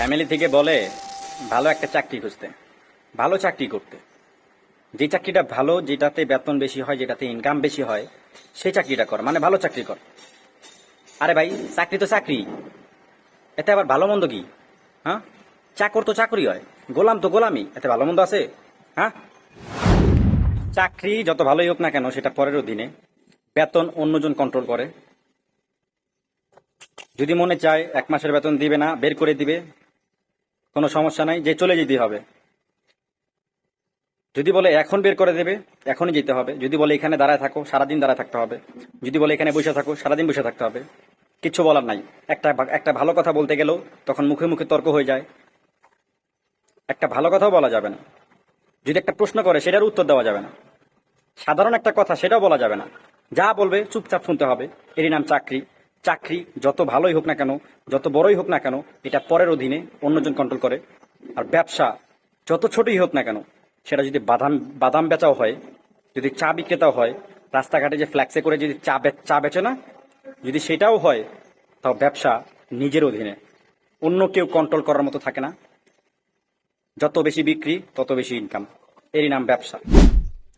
Family থেকে বলে, ভালো একটা চাকরি খুঁজতে, ভালো চাকরি করতে। যে চাকরিটা ভালো, যেটাতে বেতন বেশি হয়, যেটাতে ইনকাম বেশি হয় সেই চাকরিটা কর মানে ভালো চাকরি কর। আরে ভাই, চাকরি তো চাকরি। এতে আবার ভালো মন্দ কি? হ্যাঁ? চাকর তো চাকরি হয়, গোলাম তো গোলামি এতে ভালো মন্দ আছে? হ্যাঁ? চাকরি যত ভালোই হোক না কেন, সেটা পরের অধীনে বেতন অন্যজন কন্ট্রোল করে। যদি মনে চায় এক মাসের বেতন দিবে না, বের করে দিবে কোনো সমস্যা নাই, যে চলে যেতে হবে। যদি বলে এখন বের করে দেবে, এখনই যেতে হবে। যদি বলে এখানে দাঁড়ায় থাকো, সারাদিন দাঁড়ায় থাকতে হবে। যদি বলে এখানে বসে থাকো, সারাদিন বসে থাকতে হবে। কিচ্ছু বলার নাই। একটা একটা ভালো কথা বলতে গেলেও তখন মুখে মুখে তর্ক হয়ে যায়। একটা ভালো কথাও বলা যাবে না। যদি একটা প্রশ্ন করে, সেটার উত্তর দেওয়া যাবে না। সাধারণ একটা কথা, সেটাও বলা যাবে না। যা বলবে চুপচাপ শুনতে হবে। এরই নাম চাকরি। চাকরি যত ভালোই হোক না কেন, যত বড়ই হোক না কেন, এটা পরের অধীনে অন্যজন কন্ট্রোল করে। আর ব্যবসা যত ছোটই হোক না কেন, সেটা যদি বাদাম বাদাম বেচাও হয়, যদি চা বিক্রেতাও হয়, রাস্তাঘাটে যে ফ্ল্যাক্সে করে যদি চা চা বেচে না, যদি সেটাও হয়, তাও ব্যবসা নিজের অধীনে। অন্য কেউ কন্ট্রোল করার মতো থাকে না। যত বেশি বিক্রি, তত বেশি ইনকাম এরই নাম ব্যবসা।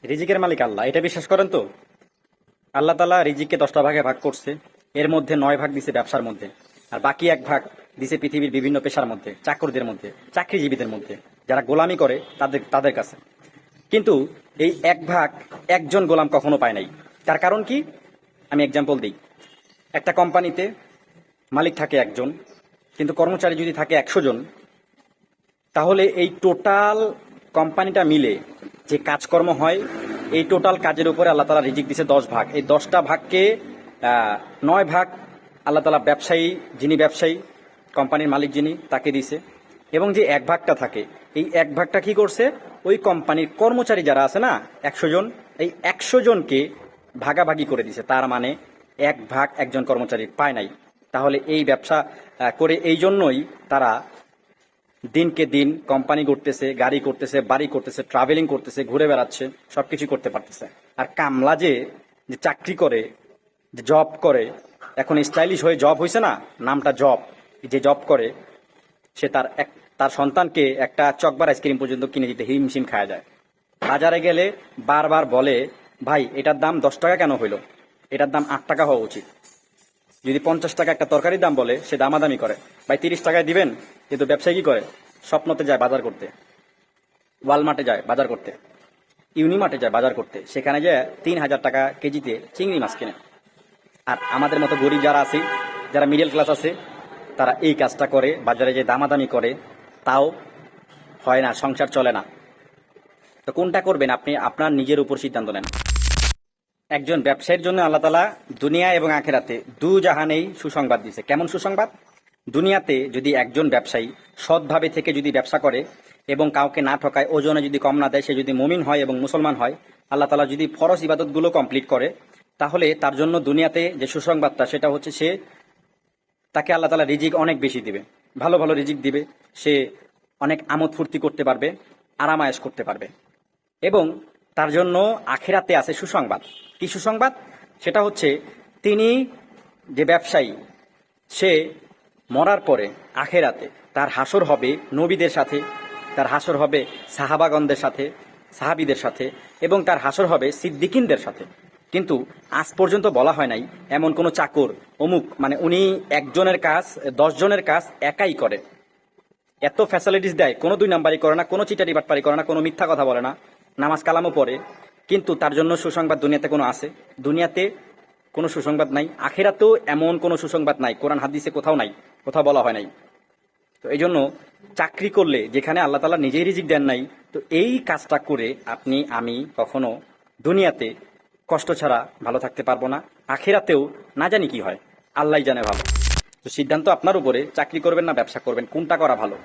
রিজিকের মালিক আল্লাহ। এটা বিশ্বাস করেন তো? আল্লাহ তালা রিজিককে দশটা ভাগে ভাগ করছে। এর মধ্যে নয় ভাগ দিছে ব্যবসার মধ্যে, আর বাকি এক ভাগ দিছে পৃথিবীর বিভিন্ন পেশার মধ্যে, চাকরদের মধ্যে, চাকরিজীবীদের মধ্যে, যারা গোলামি করে তাদের তাদের কাছে। কিন্তু এই এক ভাগ, একজন গোলাম কখনো পায় নাই। তার কারণ কি? আমি এক্সাম্পল দিই। একটা কোম্পানিতে মালিক থাকে একজন, কিন্তু কর্মচারী যদি থাকে একশো জন, তাহলে এই টোটাল কোম্পানিটা মিলে যে কাজকর্ম হয়, এই টোটাল কাজের উপরে আল্লাহ তালা রিজিক দিছে দশ ভাগ। এই দশটা ভাগকে নয় ভাগ আল্লাহ তালা ব্যবসায়ী, যিনি ব্যবসায়ী, কোম্পানির মালিক যিনি, তাকে দিছে এবং যে এক ভাগটা থাকে, এই এক ভাগটা কি করছে? ওই কোম্পানির কর্মচারী যারা আছে না, একশো জন, এই একশো জনকে ভাগাভাগি করে দিছে। তার মানে এক ভাগ একজন কর্মচারী পায় নাই। তাহলে এই ব্যবসা করে এই জন্যই তারা দিনকে দিন কোম্পানি করতেছে গাড়ি করতেছে, বাড়ি করতেছে ট্রাভেলিং করতেছে, ঘুরে বেড়াচ্ছে সব সবকিছু করতে পারতেছে। আর কামলা যে চাকরি করে জব করে, এখন স্টাইলিশ হয়ে জব হয়েছে না, নামটা জব যে জব করে, সে তার এক, তার সন্তানকে একটা চকবার আইসক্রিম পর্যন্ত কিনে দিতে হিমশিম খাওয়া যায়। বাজারে গেলে বারবার বলে, ভাই, এটার দাম দশ টাকা কেন হইল? এটার দাম আট টাকা হওয়া উচিত। যদি পঞ্চাশ টাকা একটা তরকারির দাম বলে, সে দামাদামি করে। ভাই, তিরিশ টাকায় দিবেন? কিন্তু ব্যবসায়ী কি করে? স্বপ্নতে যায় বাজার করতে। ওয়ালমার্টে যায় বাজার করতে। ইউনিমার্টে যায় বাজার করতে। সেখানে যায় তিন হাজার টাকা কেজিতে চিংড়ি মাছ কিনে। আর আমাদের মতো গরিব যারা আছে, যারা মিডল ক্লাস আছে, তারা এই কাজটা করে, বাজারে যে দামাদামি করে, তাও হয় না, সংসার চলে না। তো কোনটা করবেন আপনি? আপনার নিজের উপর সিদ্ধান্ত নেন। একজন ব্যবসায়ীর জন্য আল্লাহ তালা দুনিয়া এবং আখেরাতে দু জাহানেই সুসংবাদ দিয়েছে কেমন সুসংবাদ? দুনিয়াতে যদি একজন ব্যবসায়ী সৎভাবে থেকে যদি ব্যবসা করে এবং কাউকে না ঠকায়, ওজনে যদি কম না দেয়, সে যদি মুমিন হয় এবং মুসলমান হয়, আল্লাহ তালা যদি ফরজ ইবাদতগুলো কমপ্লিট করে তাহলে তার জন্য দুনিয়াতে যে সুসংবাদটা, সেটা হচ্ছে সে তাকে আল্লাহ তালা রিজিক অনেক বেশি দিবে। ভালো ভালো রিজিক দিবে। সে অনেক আমোদ ফুর্তি করতে পারবে আরামায়েশ করতে পারবে। এবং তার জন্য আখেরাতে আছে সুসংবাদ। কি সুসংবাদ? সেটা হচ্ছে তিনি যে ব্যবসায়ী, সে মরার পরে আখেরাতে তার হাসর হবে নবীদের সাথে, তার হাসর হবে সাহাবাগনদের সাথে, সাহাবিদের সাথে, এবং তার হাসর হবে সিদ্দিকিনদের সাথে। কিন্তু আজ পর্যন্ত বলা হয় নাই, এমন কোনো চাকর। অমুক মানে উনি একজনের কাজ দশ জনের কাজ একাই করে। এত ফ্যাসিলিটিস দেয়, কোনো দুই নাম্বারই করে না, কোনো চিটারি বাটপারি করে না, কোনো মিথ্যা কথা বলে না। নামাজ কালামও পড়ে, কিন্তু তার জন্য সুসংবাদ দুনিয়াতে কোনো আছে? দুনিয়াতে কোনো সুসংবাদ নাই, আখেরাতেও এমন কোনো সুসংবাদ নাই, কোরআন, হাদিসে কোথাও নাই, কোথাও বলা হয় নাই। তো এই জন্য চাকরি করলে, যেখানে আল্লাহ তালা নিজেই রিজিক দেন নাই, তো এই কাজটা করে আপনি, আমি কখনো দুনিয়াতে কষ্ট ছাড়া ভালো থাকতে পারব না। আখেরাতেও না জানি কি হয়। আল্লাহ জানে ভালো। তো সিদ্ধান্ত আপনার উপরে। চাকরি করবেন না, ব্যবসা করবেন। কোনটা করা ভালো?